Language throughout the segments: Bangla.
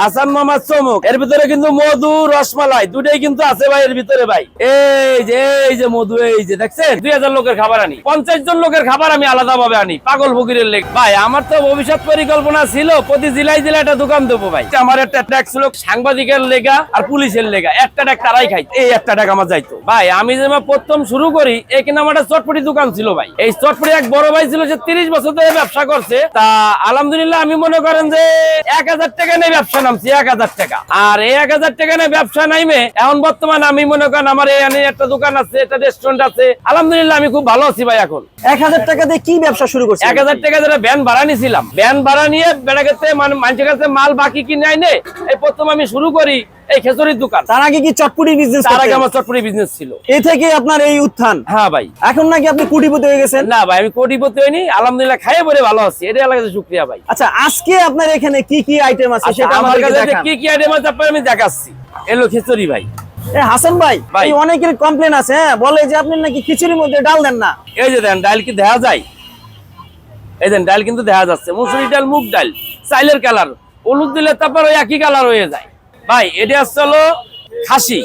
হাসান মামা চমক। এর ভিতরে কিন্তু মধু, রসমালাই দুটাই কিন্তু আছে ভাই এর ভিতরে ভাই। এই যে এই যে মধু, এই যে, দেখছেন? দুই হাজার লোকের খাবার আনি। পঞ্চাশ জন লোকের খাবার আমি আলাদা ভাবে আনি। পাগল ফকিরের লেগ। ভাই, আমার তো ভবিষ্যৎ পরিকল্পনা ছিল, প্রতি জেলায় জেলায় একটা দোকান দেবো ভাই। আমার একটা ট্যাক্স ছিল, সাংবাদিকের লেগা আর পুলিশের লেগা। একটা ট্যাগ তারাই খাই এই একটা ট্যাগ আমার যাইতো। ভাই, আমি যে প্রথম শুরু করি এই এখানে আমার একটা চটপটি দোকান ছিল ভাই। এই চটপটি এক বড় ভাই ছিল, সে তিরিশ বছর ধরে ব্যবসা করছে। তা, আলহামদুলিল্লাহ, আমি মনে করেন যে এক হাজার টাকা নিয়ে ব্যবসা নামছি এক হাজার টাকা। আর এই এক হাজার টাকা ব্যবসা নাইমে এখন বর্তমানে আমি মনে করেন আমার একটা দোকান আছে একটা রেস্টুরেন্ট আছে। আলহামদুলিল্লাহ আমি খুব ভালো আছি ভাই এখন। এক হাজার টাকা দিয়ে কি ব্যবসা শুরু করছি এক হাজার টাকা যেটা ভ্যান ভাড়া নিয়েছিলাম ভ্যান ভাড়া নিয়ে বেড়া গেছে মানে মানুষের কাছে মাল বাকি কিনে আইনে এই প্রথম আমি শুরু করি। এই দোকান। তার আগে কি চটপুটি বিজনেস তার আগে আমার চটপটি বিজনেস ছিল। এ থেকে আপনার এই উত্থান? হ্যাঁ ভাই। এখন নাকি আপনি কোটিপতি হয়ে গেছেন? না ভাই আমি কোটিপতি হইনি আলহামদুলিল্লাহ খাইয়ে পরে ভালো আছি। এটা এলাকাতে শুক্রিয়া ভাই। আচ্ছা আজকে আপনার এখানে কি কি আইটেম আছে আচ্ছা, সেটা আমার কাছে কি কি আইটেম আছে আপনার আমি দেখাচ্ছি। এলো খিচুড়ি ভাই। হাসান ভাই ভাই। অনেকের কমপ্লেন আছে হ্যাঁ? বলে যে আপনি নাকি খিচুড়ির মধ্যে ডাল দেন না। এই যে দেন ডাল কি দেখা যায়? এই দেন ডাল কিন্তু দেখা যাচ্ছে। মুসুরি ডাল মুগ ডাল চাইলের কালার হলুদ দিলে তারপর ওই একই কালার হয়ে যায়। ভাই এটা হচ্ছে হলো খাসি।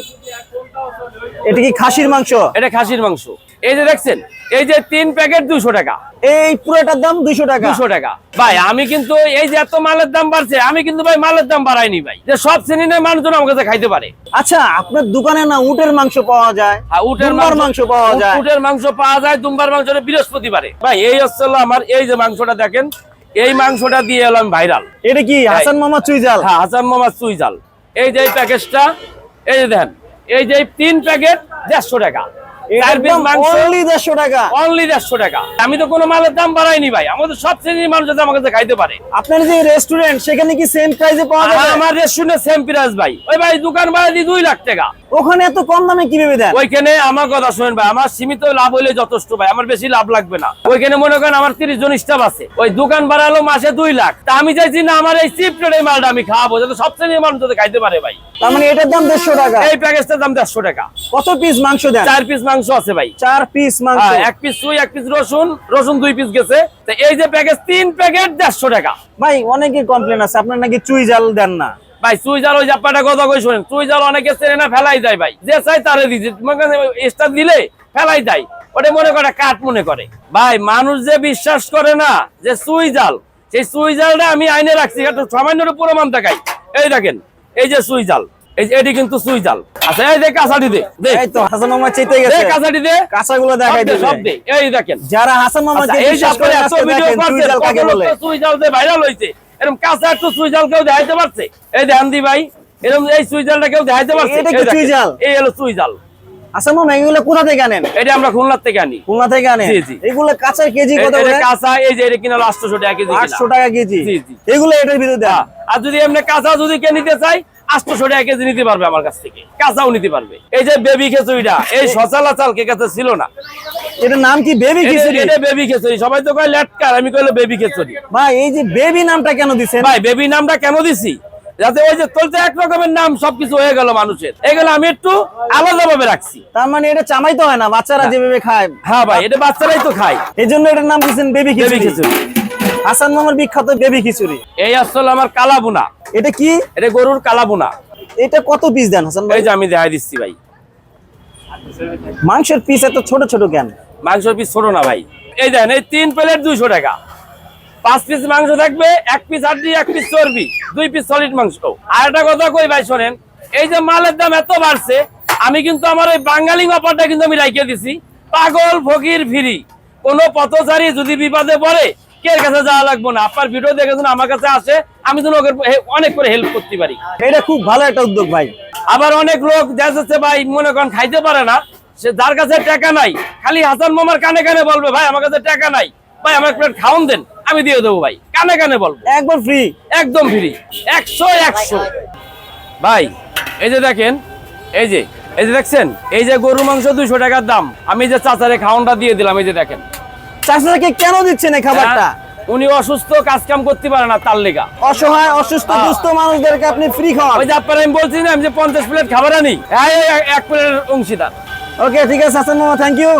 এটা কি খাসির মাংস? এটা খাসির মাংস। এই যে দেখছেন এই যে তিন প্যাকেট দুশো টাকা। এই পুরোটার দাম দুইশো টাকা। দুশো টাকা। ভাই আমি কিন্তু এই যে এত মালের দাম বাড়ছে আমি কিন্তু ভাই মালের দাম বাড়াইনি ভাই। যে সব শ্রেণির মানুষজন আমার কাছে খাইতে পারে। আচ্ছা আপনার দোকানে না উটের মাংস পাওয়া যায়? হ্যাঁ, উটের মাংস পাওয়া যায়। উটের মাংস পাওয়া যায় দুম্বার মাংস বৃহস্পতিবারে। ভাই এই হচ্ছে আমার এই যে মাংসটা দেখেন এই মাংসটা দিয়ে এলাম ভাইরাল। এটা কি হাসান মামা চুইজাল? হ্যাঁ হাসান মোহাম্মদ সুইজাল এই যে প্যাকেজটা এই যে দেন এই যে তিন প্যাকেট দেড়শো টাকা। আমি তো কোনো মালের দাম বাড়াইনি ভাই আমাদের সব শ্রেণির মানুষ আমার কাছে খাইতে পারে। আপনার যে রেস্টুরেন্ট সেখানে কি সেম প্রাইসে পাওয়া যায় আমার রেস্টুরেন্টে সেম প্রাইস ভাই। ওই ভাই দোকান ভাড়া দিই দুই লাখ টাকা। ওখানে এত কম দামে কীভাবে দেন? ওইখানে আমার কথা শুনেন ভাই আমার সীমিত লাভ হইলে যথেষ্ট ভাই আমার বেশি লাভ লাগবে না। ওইখানে মনে করেন আমার তিরিশ জন স্টাফ আছে। ওই দোকান ভাড়া হলো মাসে দুই লাখ। তা আমি চাইছি না আমার এই চিপ রেটের মালটা আমি খাওয়াবো যাতে সব শ্রেণির মানুষ যাতে খাইতে পারে ভাই। তার মানে এটার দাম দেড়শো টাকা? এই প্যাকেজটার দাম দেড়শো টাকা। কত পিস মাংস দেন? চার পিস মাংস আছে ভাই। চার পিস মাংস। এক পিস সুই এক পিস রসুন রসুন দুই পিস গেছে। এই যে প্যাকেজ তিন প্যাকেট দেড়শো টাকা। ভাই অনেকে কমপ্লেন আছে আপনার নাকি চুই জাল দেন না। ভাই চুই জাল ওই জাপাটা কথা কই শোনেন? জাল অনেকে চেনে না ফেলাই যায় ভাই। যে চাই তারে দিচ্ছে স্টার দিলে ফেলাই যায় ওটা মনে করে কাঠ মনে করে। ভাই মানুষ যে বিশ্বাস করে না যে চুই জাল সেই চুই জালটা আমি আইনে রাখছি। সামান্য প্রমাণ দেখাই এই দেখেন এই যে সুই জাল এই যে এটি কিন্তু সুই জাল আচ্ছা এই যে কাঁচাটি দে দে। এই তো হাসান মামা চেতে গেছে। কাঁচাটি দে। কাঁচাগুলো দেখাই দে, সব দে। এই দেখেন। যারা হাসান মামা এই যে আপনারা এত ভিডিও করছেন, জাল কাকে কত লোক বলে। তো চুই জাল দিয়ে ভাইরাল হইছে। এরকম কাঁচা একটু সুইজাল কেউ দেখাইতে পারছে? এই ধ্যান দি ভাই, এরকম এই সুইজালটা কেউ দেখাইতে পারছে? এই হলো সুইজাল আচ্ছা মামা এগুলো কোথা থেকে আনেন এটা আমরা থেকে আনি। খুলনা থেকে আনেন জি, জি। এগুলো কাঁচার কেজি এই- কত করে কাঁচা, এই যে এটা কিনা 800 টাকা কেজি কিনা। আটশো টাকা কেজি জি, জি। এগুলো এটার বিরুদ্ধে হ্যাঁ, আর যদি এমনি কাঁচা যদি কে নিতে চাই 800 টাকা কেজি নিতে পারবে আমার কাছ থেকে। কাঁচাও নিতে পারবে। এই যে বেবি এই সচলাচল কে কাছে ছিল না। এটার নাম কি বেবি খিচুড়ি? এটা বেবি খিচুড়ি সবাই তো কয় লেটকার আমি কইলো বেবি খিচুড়ি। ভাই এই যে বেবি নামটা কেন দিছেন? ভাই বেবি নামটা কেন দিছি? যাতে ওই যে চলতে এক রকমের নাম সবকিছু হয়ে গেল মানুষের। এগুলো আমি একটু আলাদা ভাবে রাখছি। তার মানে এটা চামাইতে হয় না বাচ্চারা যেভাবে খায়। হ্যাঁ ভাই এটা বাচ্চারাই তো খায়। এই জন্য এটার নাম দিচ্ছেন বেবি খিচুড়ি। খিচুড়ি। হাসান মামার বিখ্যাত বেবি খিচুড়ি। এই আসলে আমার কালাবুনা এটা কি? এটা গরুর কালাবুনা এটা কত পিস দেন হাসান ভাই? এই যে আমি দেখাই দিচ্ছি ভাই। মাংসের পিস এত ছোট ছোট কেন? মাংসের পিস ছোট না ভাই। এই দেখেন এই তিন প্লেট দুইশো টাকা। পাঁচ পিস মাংস থাকবে এক পিস হাড্ডি এক পিস চর্বি দুই পিস সলিড মাংস। আর একটা কথা কই ভাই শোনেন এই যে মালের দাম এত বাড়ছে আমি কিন্তু আমার ওই বাঙালি ব্যাপারটা কিন্তু আমি রাইখে দিছি। পাগল ফকির ফিরি। কোনো পথচারী যদি বিপদে পড়ে কে কাছে যাওয়া লাগবে না? আপনার ভিডিও দেখে যেন আমার কাছে আসে আমি যেন ওকে অনেক করে হেল্প করতে পারি। এটা খুব ভালো একটা উদ্যোগ ভাই। আবার অনেক লোক যাচ্ছে ভাই মনে করেন খাইতে পারে না সে যার কাছে টাকা নাই খালি হাসান মামার কানে কানে বলবে ভাই আমার কাছে টাকা নাই ভাই আমার প্লেট খাওন দেন আমি দিয়ে দেবো ভাই। কানে কানে বলব। একবার ফ্রি একদম ফ্রি একশো একশো। ভাই এই যে দেখেন এই যে এই যে দেখছেন এই যে গরু মাংস দুইশো টাকার দাম আমি যে চাচারে খাওনটা দিয়ে দিলাম এই যে দেখেন। চাষাকে কেন দিচ্ছেন এই খাবারটা? হ্যাঁ, উনি অসুস্থ কাজ কাম করতে পারে না তার লেগা। অসহায় অসুস্থ হ্যাঁ। দুস্থ মানুষদেরকে আপনি ফ্রি খাওয়ান। ওই যে আপনার আমি বলছি না আমি যে পঞ্চাশ প্লেট খাবার আনি এই এক- প্লেট অংশীদার। ওকে ঠিক আছে হাসান মামা থ্যাংক ইউ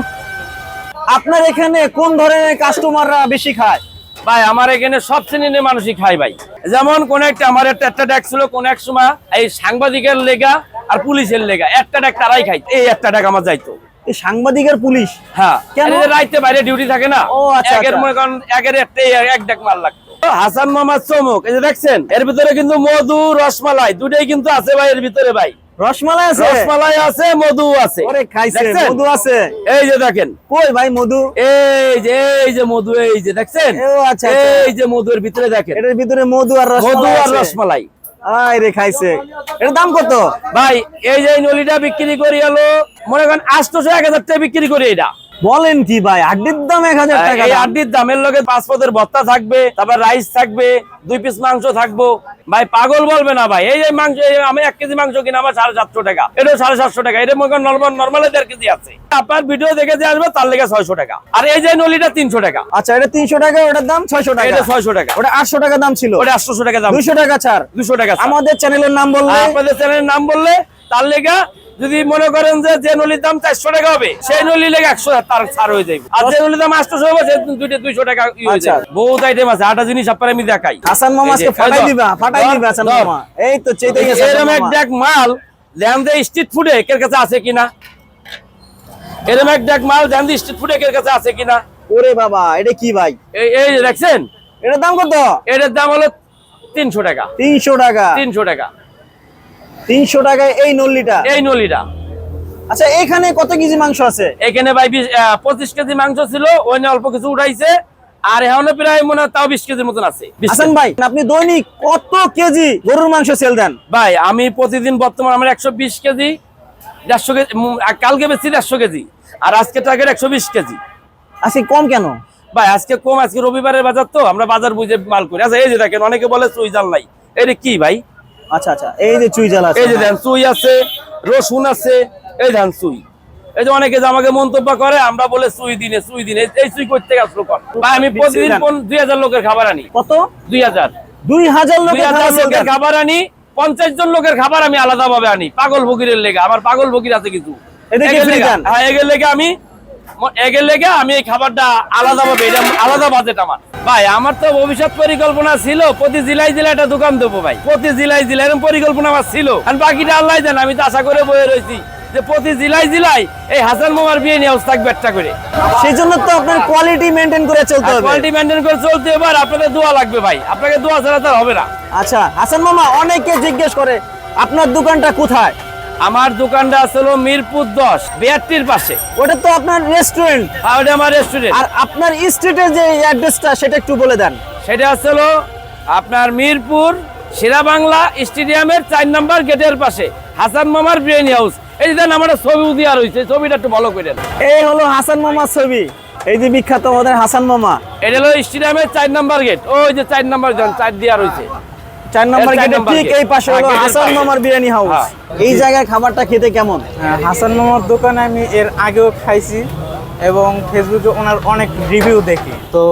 আপনার এখানে কোন ধরনের কাস্টমাররা বেশি খায়? ভাই আমার এখানে সব শ্রেণির মানুষই খায় ভাই। যেমন কোন একটা আমার একটা একটা ডাক ছিল কোন এক সময় এই সাংবাদিকের লেগা আর পুলিশের লেগা একটা ডাক তারাই খাই এই একটা ডাক আমার যাইতো। সাংবাদিকের পুলিশ? হ্যাঁ। কেন? রাইতে বাইরে ডিউটি থাকে না। ও, আচ্ছা, একের আচ্ছা। মনে করেন একের একটা এক ডাক মার লাগতো। হাসান মামা চমক এই যে দেখছেন? এর ভিতরে কিন্তু মধু রসমালাই দুটাই কিন্তু আছে ভাই এর ভিতরে ভাই। রসমালাই আছে? রসমালাই আছে মধু আছে। ওরে খাইছে মধু আছে। এই যে দেখেন। কই ভাই মধু? এই যে এই যে মধু এই যে দেখছেন? ও আচ্ছা আচ্ছা। এই যে মধুর ভিতরে দেখেন। এটার ভিতরে মধু আর মধু আর। রসমালাই। আয় খাইছে। দাম কত? ভাই, এই যে নলিটা বিক্রি করি এলো মনে করেন আটশোশো এক হাজার টাকা বিক্রি করি এটা। বলেন কি ভাই? আড্ডির দাম এক হাজার টাকা এই আড্ডির দামের লগে পাঁচ পদের ভত্তা থাকবে তারপর রাইস থাকবে দুই পিস মাংস থাকব। ভাই পাগল বলবে না ভাই। এই যে মাংস আমি এক কেজি মাংস কিনা আমার সাড়ে সাতশো টাকা। এটাও সাড়ে সাতশো টাকা। এটা মনে করেন নর্মাল নর্মালে দেড় কেজি আছে। আপনার ভিডিও দেখে যে আসবে তার লেগে ছয়শো টাকা। আর এই যে নলিটা তিনশো টাকা। আচ্ছা এটা তিনশো টাকা ওটার দাম ছয়শো টাকা। এটা ছয়শো টাকা। ওটা আটশো টাকা দাম ছিল। ওটা আটশো টাকা দাম। দুইশো টাকা ছাড়। দুশো টাকা আমাদের চ্যানেলের নাম বললে আমাদের চ্যানেলের নাম বললে তার লেগা যদি মনে করেন যে যে নলির দাম চারশো টাকা হবে সেই নলি লেগে একশো তার ছাড় হয়ে যাবে আর যে নলির দাম আটশো হবে দুইটা দুইশো টাকা আচ্ছা। বহুত আইটেম আছে আটা জিনিস আপনার আমি দেখাই। হাসান মামা ফাটাই দিবা ফাটাই দিবা হাসান মামা। এই তো গেছে এরকম এক। ডেক মাল ল্যান্ড স্ট্রিট ফুডে এর কাছে আছে কিনা? এরকম এক ডেক মাল ল্যান্ড স্ট্রিট ফুডে এর কাছে আছে কিনা? ওরে বাবা এটা কি ভাই? এই এই দেখছেন? এটার দাম কত? এটার দাম হলো তিনশো টাকা। তিনশো টাকা। তিনশো টাকা। তিনশো টাকায় এই নল্লিটা। এই নলিটা আচ্ছা এখানে কত কেজি মাংস আছে? এখানে ভাই পঁচিশ কেজি মাংস ছিল ওই অল্প কিছু উঠাইছে। আর এখনও প্রায় মনে হয় তাও বিশ কেজির মতন আছে। হাসান ভাই আপনি দৈনিক কত কেজি গরুর মাংস সেল দেন? ভাই আমি প্রতিদিন বর্তমান আমার একশো বিশ কেজি দেড়শো কেজি কালকে বেশি দেড়শো কেজি আর আজকে টার্গেট একশো বিশ কেজি। আজকে কম কেন? ভাই আজকে কম আজকে রবিবারের বাজার তো আমরা বাজার বুঝে মাল করি। আচ্ছা এই যে দেখেন অনেকে বলে চুই জাল নাই। এটা কি ভাই? আচ্ছা আচ্ছা এই যে চুই এই যে দেন চুই আছে রসুন আছে এই চুই। এই যে অনেকে যে আমাকে মন্তব্য করে আমরা বলে চুই দিনে চুই দিনে এই চুই করতে আসলো কর ভাই আমি প্রতিদিন কোন- দুই হাজার লোকের খাবার আনি? কত? দুই হাজার। দুই হাজার লোকের খাবার আনি পঞ্চাশ জন লোকের খাবার আমি আলাদা ভাবে আনি পাগল ফকিরের লেগে আমার পাগল ফকির আছে কিছু? হ্যাঁ এগের লেগে আমি এগের লেগে আমি এই খাবারটা আলাদা ভাবে এটা আলাদা বাজেট আমার। ভাই আমার তো ভবিষ্যৎ পরিকল্পনা ছিল প্রতি জেলায় জেলায় একটা দোকান দেবো ভাই। প্রতি জেলায় জেলায় এরকম পরিকল্পনা আমার ছিল। আর বাকিটা আল্লাহ জান আমি তো আশা করে বয়ে রয়েছি যে প্রতি জেলায় জেলায় এই হাসান মোমার বিয়ে নিয়ে থাকবে একটা করে। সেই জন্য তো আপনার কোয়ালিটি মেনটেন করে চলতে হবে। কোয়ালিটি মেনটেন করে চলতে এবার আপনাদের দোয়া লাগবে ভাই। আপনাকে দোয়া ছাড়া তো আর হবে না। আচ্ছা হাসান মামা অনেকে জিজ্ঞেস করে আপনার দোকানটা কোথায়? আমার দোকানটা আসলে মিরপুর দশ বিআরটির পাশে। ওটা তো আপনার রেস্টুরেন্ট আর ওটা আমার রেস্টুরেন্ট আর আপনার স্ট্রিটের যে অ্যাড্রেসটা সেটা একটু বলে দেন। সেটা আসলে আপনার মিরপুর সেরা বাংলা স্টেডিয়ামের চার নম্বর গেটের পাশে হাসান মামার ব্রেন হাউস এই যে দেন আমার ছবি দেওয়া রয়েছে ছবিটা একটু ভালো করে দেন। এই হলো হাসান মামার ছবি। এই যে বিখ্যাত আমাদের হাসান মামা। এটা হলো স্টেডিয়ামের চার নম্বর গেট। ওই যে চার নম্বর চার দেওয়া রয়েছে। চার নম্বর গেটের ঠিক এই পাশে হ্যাঁ, হলো হাসান পাশে। মামার বিরিয়ানি হাউস হ্যাঁ। এই জায়গার খাবারটা খেতে কেমন? হ্যাঁ, হাসান মামার দোকানে আমি এর আগেও খাইছি এবং ফেসবুকে ওনার অনেক রিভিউ দেখি। তো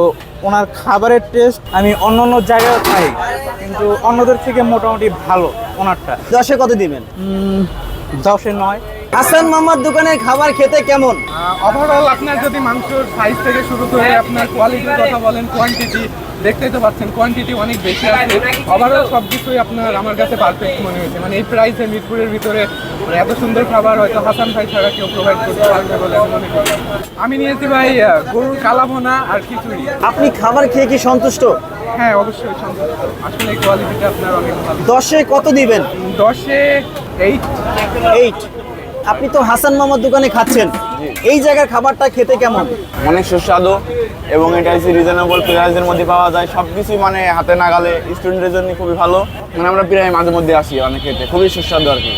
ওনার খাবারের টেস্ট আমি অন্য অন্য জায়গায় খাই কিন্তু অন্যদের থেকে মোটামুটি ভালো ওনারটা। দশে কত দিবেন? দশে নয়। হাসান মামার দোকানের খাবার খেতে কেমন? ওভারঅল আপনার যদি মাংসর সাইজ থেকে শুরু করে আপনার কোয়ালিটির কথা বলেন কোয়ান্টিটি দেখতেই তো পাচ্ছেন কোয়ান্টিটি অনেক বেশি আছে। ওভারঅল সব কিছুই আপনার আমার কাছে পারফেক্ট মনে হয়েছে। মানে এই প্রাইসে মিরপুরের ভিতরে এত সুন্দর খাবার হয়তো হাসান ভাই ছাড়া কেউ প্রোভাইড করতে পারবে বলে আমি মনে করি। আমি নিয়েছি ভাই গরুর কালাভোনা আর খিচুড়ি। আপনি খাবার খেয়ে কি সন্তুষ্ট? হ্যাঁ অবশ্যই সন্তুষ্ট। আসলে এই কোয়ালিটিটা আপনার অনেক ভালো। দশে কত দিবেন? দশে এইট এইট আপনি তো হাসান মামার দোকানে খাচ্ছেন। এই জায়গার খাবারটা খেতে কেমন? অনেক সুস্বাদু এবং এটা হচ্ছে রিজনেবল প্রাইসের মধ্যে পাওয়া যায়। সব কিছুই মানে হাতে নাগালে স্টুডেন্টের জন্য খুবই ভালো। মানে আমরা প্রায় মাঝে মধ্যে আসি অনেক খেতে খুবই সুস্বাদু আর কি।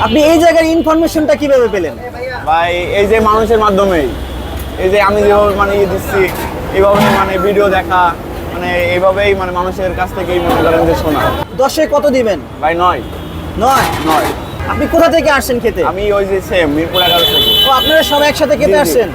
আপনি এই জায়গার ইনফরমেশনটা কীভাবে পেলেন? এই- এই যে মানুষের মাধ্যমেই এই যে আমি যেভাবে মানে ইয়ে দিচ্ছি এইভাবে মানে ভিডিও দেখা মানে এইভাবেই মানে মানুষের কাছ থেকেই মনে করেন যে শোনা। দশে কত দিবেন? ভাই নয়। নয়? নয়। আপনি কোথা থেকে আসেন খেতে? আমি ওই যে সেম মিরপুর এগারো থেকে। ও আপনারা সবাই একসাথে খেতে। আসছেন?